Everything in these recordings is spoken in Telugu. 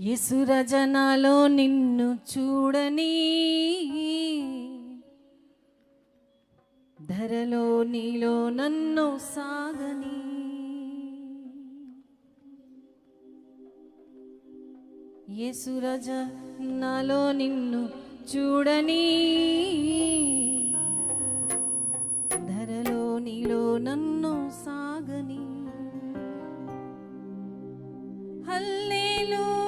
ఇసురజనాలో నిన్ను చూడని ధరలో నీలో నన్ను సాగని. యేసురజ నాలో నిన్ను చూడని ధరలో నీలో నన్ను సాగని. హల్లెలూయా.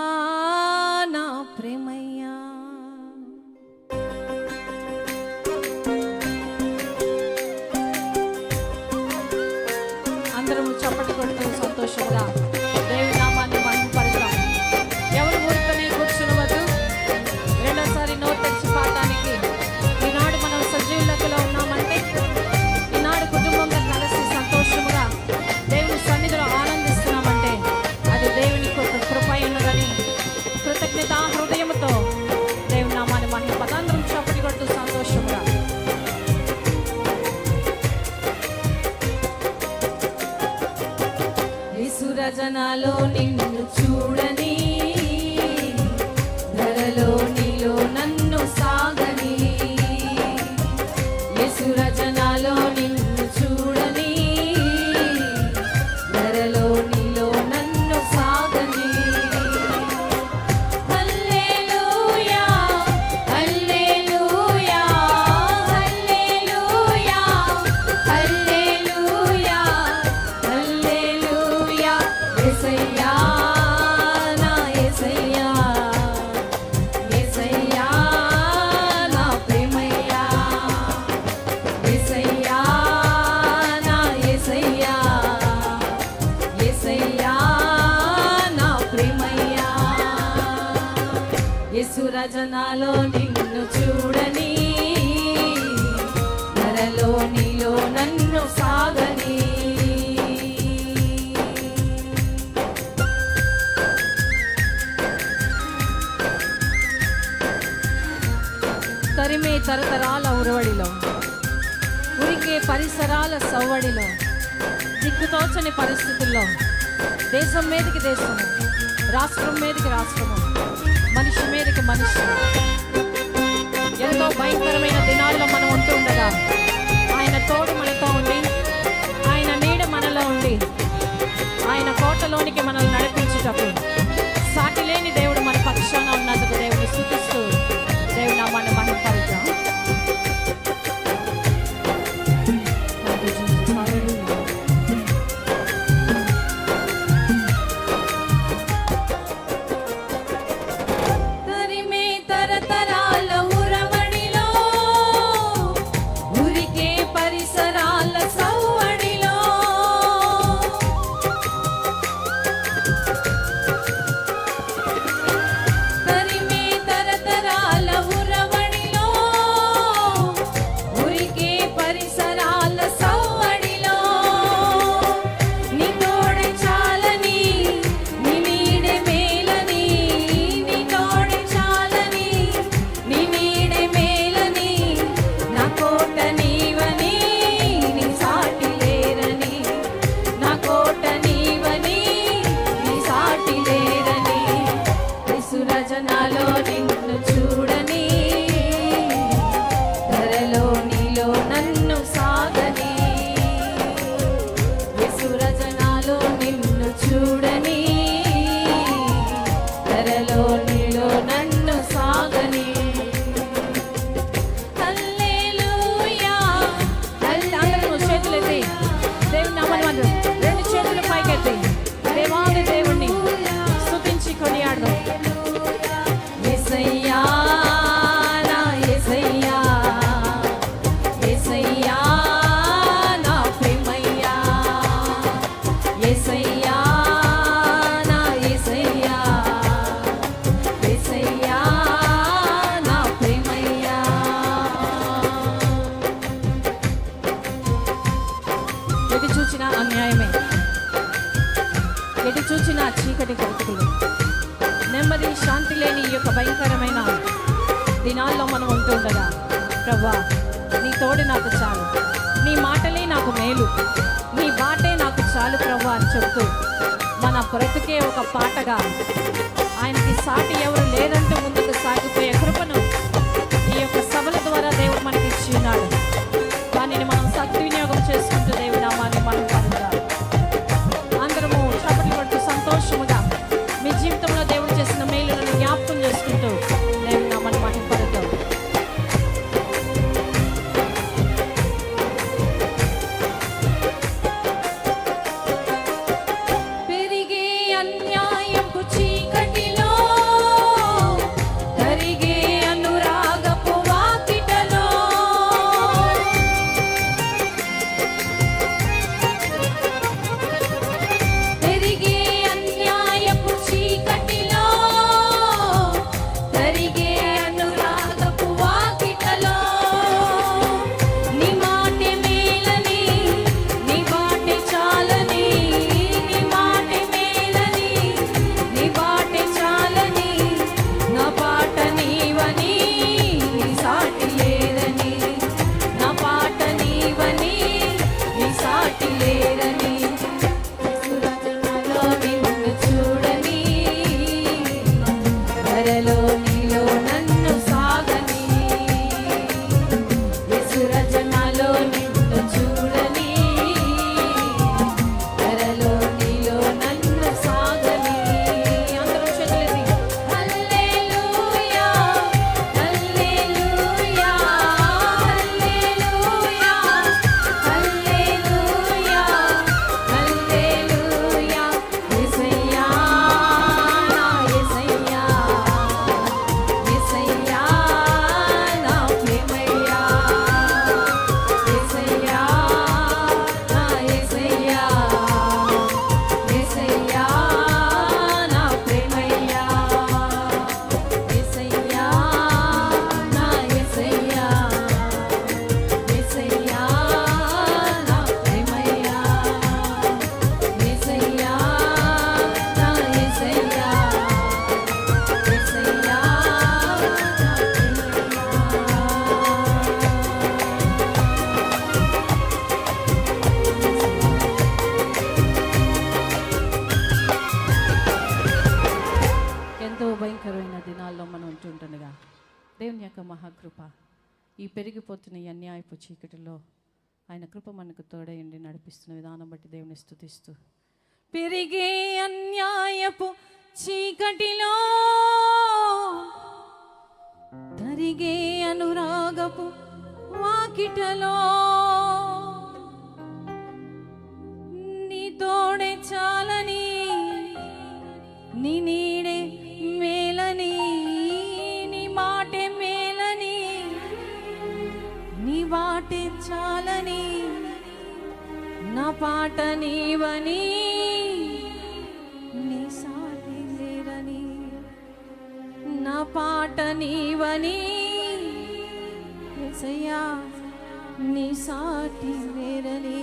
యేసురజనాలో నిన్ను చూడని నరలో నీలో నన్ను సాగని. తరిమే తరతరాల ఉరవడిలో ఉరికే పరిసరాల సవ్వడిలో దిక్కుతోచని పరిస్థితుల్లో దేశం మీదకి దేశము రాష్ట్రం మీదకి రాష్ట్రము. మనిషి. ఎంతో భయంకరమైన దినాల్లో మనం ఉంటూ ఉండగా ఆయన తోడు మనతో ఉండి ఆయన నీడ మనలో ఉండి ఆయన కోటలోనికి మనల్ని నడిపించేటప్పుడు లేని ఈ యొక్క భయంకరమైన దినాల్లో మనం ఉంటుండగా ప్రభా నీ తోడు నాకు చాలు. నీ మాటలే నాకు మేలు. నీ బాటే నాకు చాలు ప్రవ్వా అని చెప్తూ మన బ్రతుకే ఒక పాటగా ఆయనకి సాటి ఎవరు లేదంటూ ముందుకు సాగిపోయే ఈ పెరిగిపోతున్న ఈ అన్యాయపు చీకటిలో ఆయన కృప మనకు తోడయండి నడిపిస్తున్న విధానం బట్టి దేవుని స్థుతిస్తూ పెరిగే అన్యాయపు చీకటిలో తరిగే అనురాగపు వాకిటలో నీ తోడే చాలని నీ మార్చాలని చాలని నా పాట నీవని నీ సాటి లేరని నా పాట నీవని ఎసయ్యా నీ సాటి లేరని.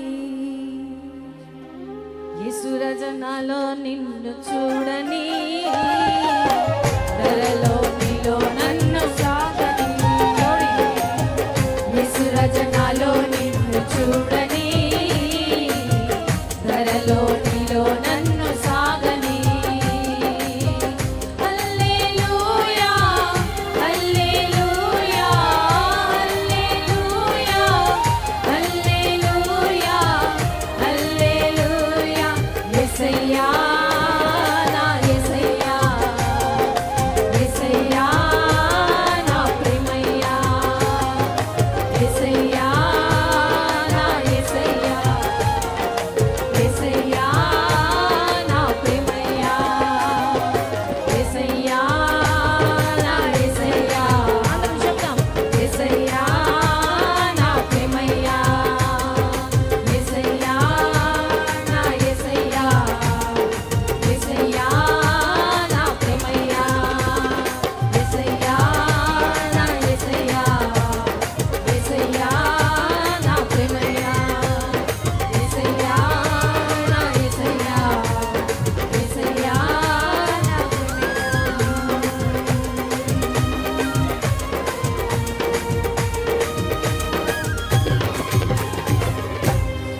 యసురజనాలో నిన్ను చూడని ధరలో నీలో ఎసయ్యా